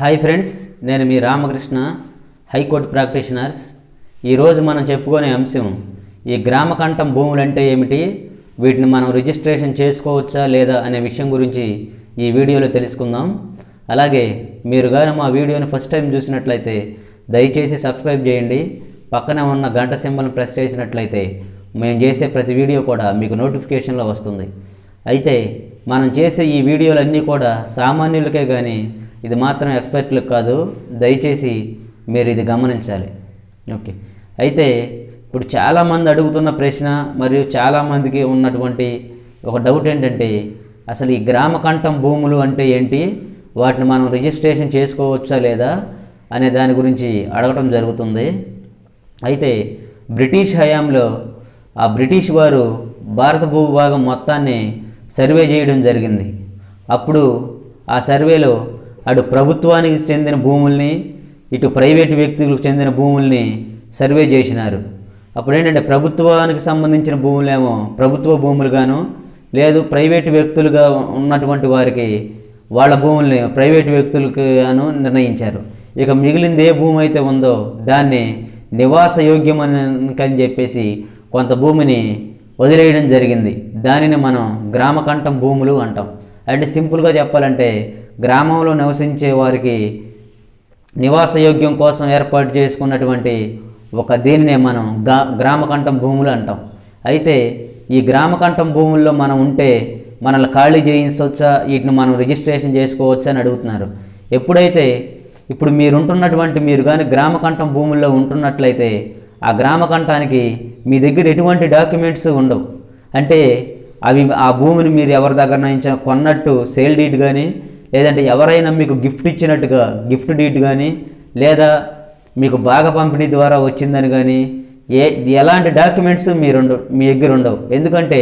Hi friends నేను మీ Ramakrishna high court practitioners. ఈరోజు మనం చెప్పుకునే అంశం ఈ గ్రామకంఠం భూములు అంటే ఏమిటి? వీటిని మనం రిజిస్ట్రేషన్ చేసుకోవచ్చా లేదా అనే విషయం గురించి ఈ వీడియోలో తెలుసుకుందాం. అలాగే మీరు కానీ మా వీడియోని ఫస్ట్ టైం చూసినట్లయితే దయచేసి సబ్స్క్రైబ్ చేయండి. పక్కన ఉన్న గంట సింబల్ని ప్రెస్ చేసినట్లయితే మేము చేసే ప్రతి వీడియో కూడా మీకు నోటిఫికేషన్లో వస్తుంది. అయితే మనం చేసే ఈ వీడియోలన్నీ కూడా సామాన్యులకే కానీ ఇది మాత్రం ఎక్స్పర్ట్లకు కాదు దయచేసి మీరు ఇది గమనించాలి. ఓకే. అయితే ఇప్పుడు చాలామంది అడుగుతున్న ప్రశ్న మరియు చాలామందికి ఉన్నటువంటి ఒక డౌట్ ఏంటంటే అసలు ఈ గ్రామకంఠం భూములు అంటే ఏంటి? వాటిని మనం రిజిస్ట్రేషన్ చేసుకోవచ్చా లేదా? అనే దాని గురించి అడగటం జరుగుతుంది. అయితే బ్రిటిష్ హయాంలో ఆ బ్రిటిష్ వారు భారత భూభాగం మొత్తాన్ని సర్వే చేయడం జరిగింది. అప్పుడు ఆ సర్వేలో అటు ప్రభుత్వానికి చెందిన భూముల్ని ఇటు ప్రైవేటు వ్యక్తులకు చెందిన భూముల్ని సర్వే చేసినారు. అప్పుడు ఏంటంటే ప్రభుత్వానికి సంబంధించిన భూములేమో ప్రభుత్వ భూములుగాను లేదు ప్రైవేటు వ్యక్తులుగా ఉన్నటువంటి వారికి వాళ్ళ భూముల్ని ప్రైవేటు వ్యక్తులకు గాను నిర్ణయించారు. ఇక మిగిలింది ఏ భూమి అయితే ఉందో దాన్ని నివాస యోగ్యమని అని చెప్పేసి కొంత భూమిని వదిలేయడం జరిగింది. దానిని మనం గ్రామకంఠం భూములు అంటాం. అంటే సింపుల్గా చెప్పాలంటే గ్రామంలో నివసించే వారికి నివాసయోగ్యం కోసం ఏర్పాటు చేసుకున్నటువంటి ఒక దీనినే మనం గా గ్రామకంఠం భూములు అంటాం. అయితే ఈ గ్రామకంఠం భూముల్లో మనం ఉంటే మనల్ని ఖాళీ చేయించవచ్చా? వీటిని మనం రిజిస్ట్రేషన్ చేసుకోవచ్చా అని అడుగుతున్నారు. ఎప్పుడైతే ఇప్పుడు మీరు ఉంటున్నటువంటి మీరు కానీ గ్రామకంఠం భూముల్లో ఉంటున్నట్లయితే ఆ గ్రామకంఠానికి మీ దగ్గర ఎటువంటి డాక్యుమెంట్స్ ఉండవు. అంటే అవి ఆ భూమిని మీరు ఎవరి దగ్గర నుంచి కొన్నట్టు సేల్ డీట్ కానీ లేదంటే ఎవరైనా మీకు గిఫ్ట్ ఇచ్చినట్టుగా గిఫ్ట్ డీట్ కానీ లేదా మీకు బాగా పంపిణీ ద్వారా వచ్చిందని కానీ ఏ ఎలాంటి డాక్యుమెంట్స్ మీరు ఉండవు మీ దగ్గర ఉండవు. ఎందుకంటే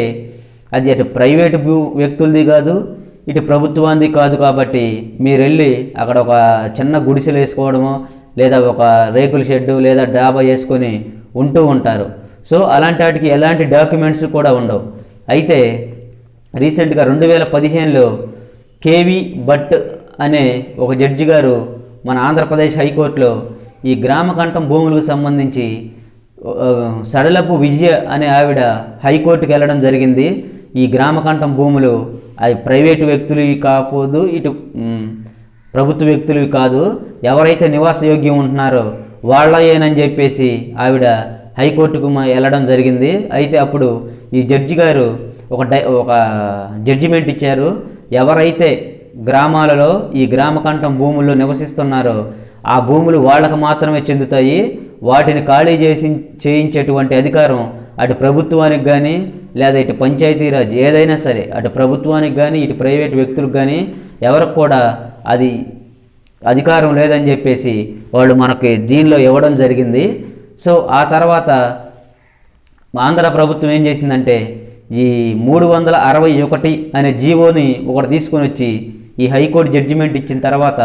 అది అటు ప్రైవేటు భూ వ్యక్తులది కాదు ఇటు ప్రభుత్వానికి కాదు కాబట్టి మీరు వెళ్ళి అక్కడ ఒక చిన్న గుడిసెలు వేసుకోవడమో లేదా ఒక రేకుల షెడ్డు లేదా డాబా వేసుకొని ఉంటూ ఉంటారు. సో అలాంటి వాటికి ఎలాంటి డాక్యుమెంట్స్ కూడా ఉండవు. అయితే రీసెంట్గా రెండు వేల పదిహేనులో కేవి భట్ అనే ఒక జడ్జి గారు మన ఆంధ్రప్రదేశ్ హైకోర్టులో ఈ గ్రామ కంఠం భూములకు సంబంధించి సడలపు విజయ అనే ఆవిడ హైకోర్టుకి వెళ్ళడం జరిగింది. ఈ గ్రామ కంఠం భూములు అవి ప్రైవేటు వ్యక్తులవి కాకపోదు ఇటు ప్రభుత్వ వ్యక్తులవి కాదు. ఎవరైతే నివాసయోగ్యం ఉంటున్నారో వాళ్ళయేనని చెప్పేసి ఆవిడ హైకోర్టుకు వెళ్ళడం జరిగింది. అయితే అప్పుడు ఈ జడ్జి గారు ఒక డై ఒక జడ్జిమెంట్ ఇచ్చారు. ఎవరైతే గ్రామాలలో ఈ గ్రామకంఠం భూముల్లో నివసిస్తున్నారో ఆ భూములు వాళ్ళకు మాత్రమే చెందుతాయి. వాటిని ఖాళీ చేసి చేయించేటువంటి అధికారం అటు ప్రభుత్వానికి కానీ లేదా ఇటు పంచాయతీరాజ్ ఏదైనా సరే అటు ప్రభుత్వానికి కానీ ఇటు ప్రైవేట్ వ్యక్తులకు కానీ ఎవరికి కూడా అది అధికారం లేదని చెప్పేసి వాళ్ళు మనకి దీనిలో ఇవ్వడం జరిగింది. సో ఆ తర్వాత ఆంధ్ర ప్రభుత్వం ఏం చేసిందంటే ఈ మూడు వందల అరవై ఒకటి అనే జీవోని ఒకటి తీసుకొని వచ్చి ఈ హైకోర్టు జడ్జిమెంట్ ఇచ్చిన తర్వాత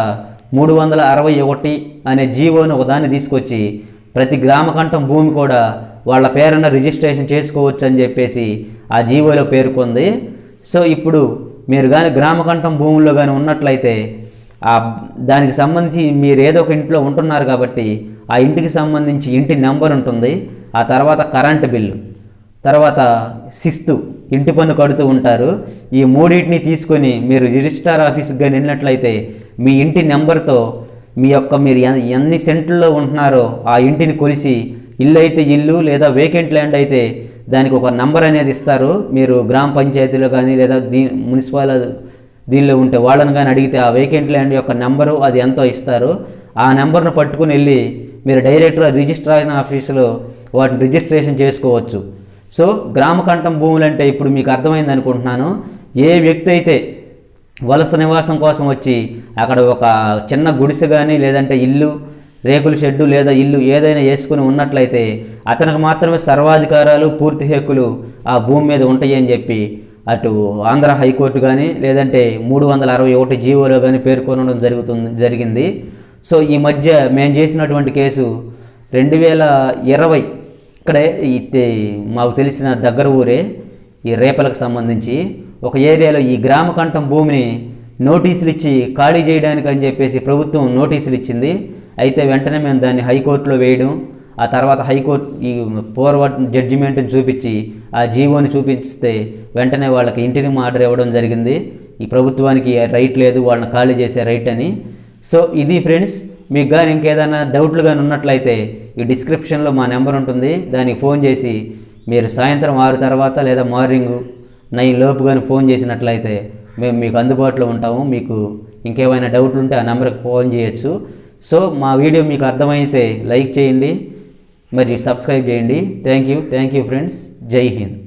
మూడు వందల అరవై ఒకటి అనే జీవోని ఒకదాన్ని తీసుకొచ్చి ప్రతి గ్రామకంఠం భూమి కూడా వాళ్ళ పేరున రిజిస్ట్రేషన్ చేసుకోవచ్చు అని చెప్పేసి ఆ జీవోలో పేర్కొంది. సో ఇప్పుడు మీరు కానీ గ్రామకంఠం భూముల్లో కానీ ఉన్నట్లయితే ఆ దానికి సంబంధించి మీరు ఏదో ఒక ఇంట్లో ఉంటున్నారు కాబట్టి ఆ ఇంటికి సంబంధించి ఇంటి నెంబర్ ఉంటుంది. ఆ తర్వాత కరెంటు బిల్లు. తర్వాత శిస్తు ఇంటి పన్ను కడుతూ ఉంటారు. ఈ మూడింటిని తీసుకొని మీరు రిజిస్ట్రార్ ఆఫీస్కి కానీ వెళ్ళినట్లయితే మీ ఇంటి నెంబర్తో మీ యొక్క మీరు ఎన్ని సెంట్లలో ఉంటున్నారో ఆ ఇంటిని కొలిసి ఇల్లు అయితే ఇల్లు లేదా వేకెంట్ ల్యాండ్ అయితే దానికి ఒక నంబర్ అనేది ఇస్తారు. మీరు గ్రామ పంచాయతీలో కానీ లేదా దీ మున్సిపల్ దీనిలో ఉంటే వాళ్ళని కానీ అడిగితే ఆ వేకెంట్ ల్యాండ్ యొక్క నెంబరు అది ఎంతో ఇస్తారు. ఆ నెంబర్ను పట్టుకుని వెళ్ళి మీరు డైరెక్ట్గా రిజిస్ట్రేషన్ ఆఫీసులో వాటిని రిజిస్ట్రేషన్ చేసుకోవచ్చు. సో గ్రామకంఠం భూములు అంటే ఇప్పుడు మీకు అర్థమైంది అనుకుంటున్నాను. ఏ వ్యక్తి అయితే వలస నివాసం కోసం వచ్చి అక్కడ ఒక చిన్న గుడిసె కానీ లేదంటే ఇల్లు రేకుల షెడ్డు లేదా ఇల్లు ఏదైనా వేసుకుని ఉన్నట్లయితే అతనికి మాత్రమే సర్వాధికారాలు పూర్తి హక్కులు ఆ భూమి మీద ఉంటాయి అని చెప్పి అటు ఆంధ్ర హైకోర్టు కానీ లేదంటే మూడు వందల అరవై ఒకటి జీవోలో కానీ పేర్కొనడం జరుగుతుంది జరిగింది. సో ఈ మధ్య మేము చేసినటువంటి కేసు రెండు వేల ఇరవై ఇక్కడే ఈ మాకు తెలిసిన దగ్గర ఊరే ఈ రేపలకు సంబంధించి ఒక ఏరియాలో ఈ గ్రామకంఠం భూమిని నోటీసులు ఇచ్చి ఖాళీ చేయడానికి అని చెప్పేసి ప్రభుత్వం నోటీసులు ఇచ్చింది అయితే వెంటనే మేము దాన్ని హైకోర్టులో వేయడం ఆ తర్వాత హైకోర్టు ఈ ఫోర్వర్డ్ జడ్జిమెంట్ని చూపించి ఆ జీవోని చూపిస్తే వెంటనే వాళ్ళకి ఇంటిని ఆర్డర్ ఇవ్వడం జరిగింది. ఈ ప్రభుత్వానికి రైట్ లేదు వాళ్ళని ఖాళీ చేసే రైట్ అని. సో ఇది ఫ్రెండ్స్ మీకు కానీ ఇంకేదైనా డౌట్లు కానీ ఉన్నట్లయితే ఈ డిస్క్రిప్షన్లో మా నెంబర్ ఉంటుంది. దానికి ఫోన్ చేసి మీరు సాయంత్రం ఆరు తర్వాత లేదా మార్నింగ్ నైన్ లోపు కానీ ఫోన్ చేసినట్లయితే మేము మీకు అందుబాటులో ఉంటాము. మీకు ఇంకేమైనా డౌట్లు ఉంటే ఆ నెంబర్కి ఫోన్ చేయొచ్చు. సో మా వీడియో మీకు అర్థమైతే లైక్ చేయండి. మరియు సబ్స్క్రైబ్ చేయండి. Thank you. Thank you friends. జై హింద్.